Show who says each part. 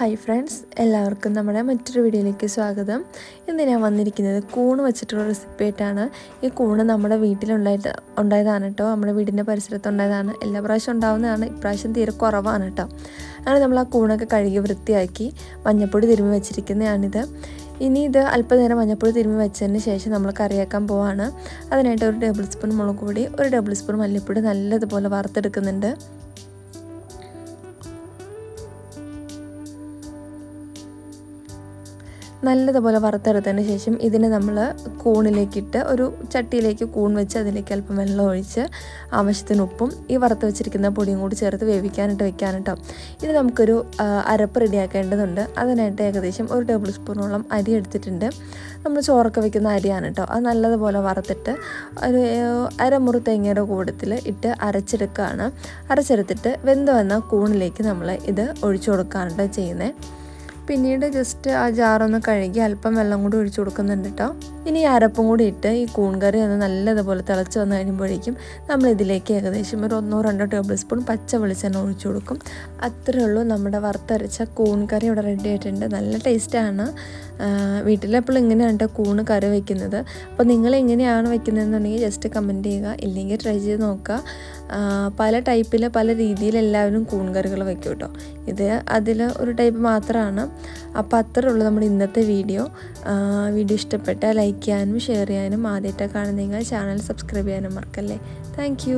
Speaker 1: Hi friends എല്ലാവർക്കും നമ്മുടെ മറ്റൊരു വീഡിയോയിലേക്ക് സ്വാഗതം. ഇന്ന് ഞാൻ വന്നിരിക്കുന്നത് കൂണ് വെച്ചിട്ടുള്ള റെസിപ്പി ആയിട്ടാണ്. ഈ കൂണ് നമ്മുടെ വീട്ടിലുണ്ടായിട്ട് ഉണ്ടായതാണ് കേട്ടോ. നമ്മുടെ വീടിന്റെ പരിസരത്ത് ഉണ്ടായതാണ്. എല്ലാ പ്രാവശ്യം ഉണ്ടാവുന്നതാണ്. ഇപ്രാവശ്യം തീരെ കുറവാണ് കേട്ടോ. അങ്ങനെ നമ്മൾ ആ കൂണൊക്കെ കഴുകി വൃത്തിയാക്കി മഞ്ഞപ്പൊടി തിരുമ്മി വെച്ചിരിക്കുന്നതാണിത്. ഇനി ഇത് അല്പനേരം മഞ്ഞപ്പൊടി തിരുമ്മി വെച്ചതിന് ശേഷം നമ്മൾ കറിയാക്കാൻ പോവാണ്. അതിനായിട്ട് ഒരു ടേബിൾ സ്പൂൺ മുളക് പൊടി ഒരു ടേബിൾ സ്പൂൺ മല്ലിപ്പൊടി നല്ലതുപോലെ വറുത്തെടുക്കുന്നുണ്ട്. നല്ലതുപോലെ വറുത്തെടുത്തതിന് ശേഷം ഇതിനെ നമ്മൾ കൂണിലേക്കിട്ട് ഒരു ചട്ടിയിലേക്ക് കൂൺ വെച്ച് അതിലേക്ക് അല്പം വെള്ളം ഒഴിച്ച് ആവശ്യത്തിന് ഉപ്പും ഈ വറുത്ത് വെച്ചിരിക്കുന്ന പൊടിയും കൂടി ചേർത്ത് വേവിക്കാനായിട്ട് വെക്കാൻ കേട്ടോ ഇത് നമുക്കൊരു അരപ്പ് റെഡിയാക്കേണ്ടതുണ്ട്. അതിനായിട്ട് ഏകദേശം ഒരു ടേബിൾ സ്പൂണോളം അരി എടുത്തിട്ടുണ്ട്. നമ്മൾ ചോറൊക്കെ വെക്കുന്ന അരിയാണ് കേട്ടോ അത് നല്ലതുപോലെ വറുത്തിട്ട് ഒരു അരമുറി തേങ്ങയുടെ കൂടത്തിൽ ഇട്ട് അരച്ചെടുക്കുകയാണ് അരച്ചെടുത്തിട്ട് വെന്ത് വന്ന കൂണിലേക്ക് നമ്മൾ ഇത് ഒഴിച്ചു കൊടുക്കാനായിട്ട് ചെയ്യുന്നത്. പിന്നീട് ജസ്റ്റ് ആ ജാറൊന്ന് കഴുകി അല്പം വെള്ളം കൂടി ഒഴിച്ചു കൊടുക്കുന്നുണ്ട് കേട്ടോ ഇനി അരപ്പും കൂടി ഇട്ട് ഈ കൂൺകറി ഒന്ന് നല്ലതുപോലെ തിളച്ച് വന്നു കഴിയുമ്പോഴേക്കും നമ്മൾ ഇതിലേക്ക് ഏകദേശം ഒരു ഒന്നോ രണ്ടോ ടേബിൾ സ്പൂൺ പച്ച വെളിച്ചെണ്ണ ഒഴിച്ചു കൊടുക്കും. അത്രേ ഉള്ളൂ നമ്മുടെ വറുത്തരച്ച കൂൺകറി ഇവിടെ റെഡി ആയിട്ടുണ്ട്. നല്ല ടേസ്റ്റാണ് വീട്ടിലെപ്പോഴും ഇങ്ങനെയാണ് കേട്ടോ കൂണ് കറി വയ്ക്കുന്നത് അപ്പോൾ നിങ്ങൾ എങ്ങനെയാണ് വെക്കുന്നതെന്നുണ്ടെങ്കിൽ ജസ്റ്റ് കമന്റ് ചെയ്യുക. ഇല്ലെങ്കിൽ ട്രൈ ചെയ്ത് നോക്കുക. പല ടൈപ്പിൽ പല രീതിയിൽ എല്ലാവരും കൂൺ കറികൾ വയ്ക്കും കേട്ടോ ഇത് അതിൽ ഒരു ടൈപ്പ് മാത്രമാണ് അപ്പോൾ അത്രേ ഉള്ളൂ നമ്മുടെ ഇന്നത്തെ വീഡിയോ. വീഡിയോ ഇഷ്ടപ്പെട്ട ലൈക്ക് ചെയ്യാനും ഷെയർ ചെയ്യാനും ആദ്യമായിട്ടാണ് കാണുന്നെങ്കിൽ ചാനൽ സബ്സ്ക്രൈബ് ചെയ്യാനും മറക്കല്ലേ. താങ്ക്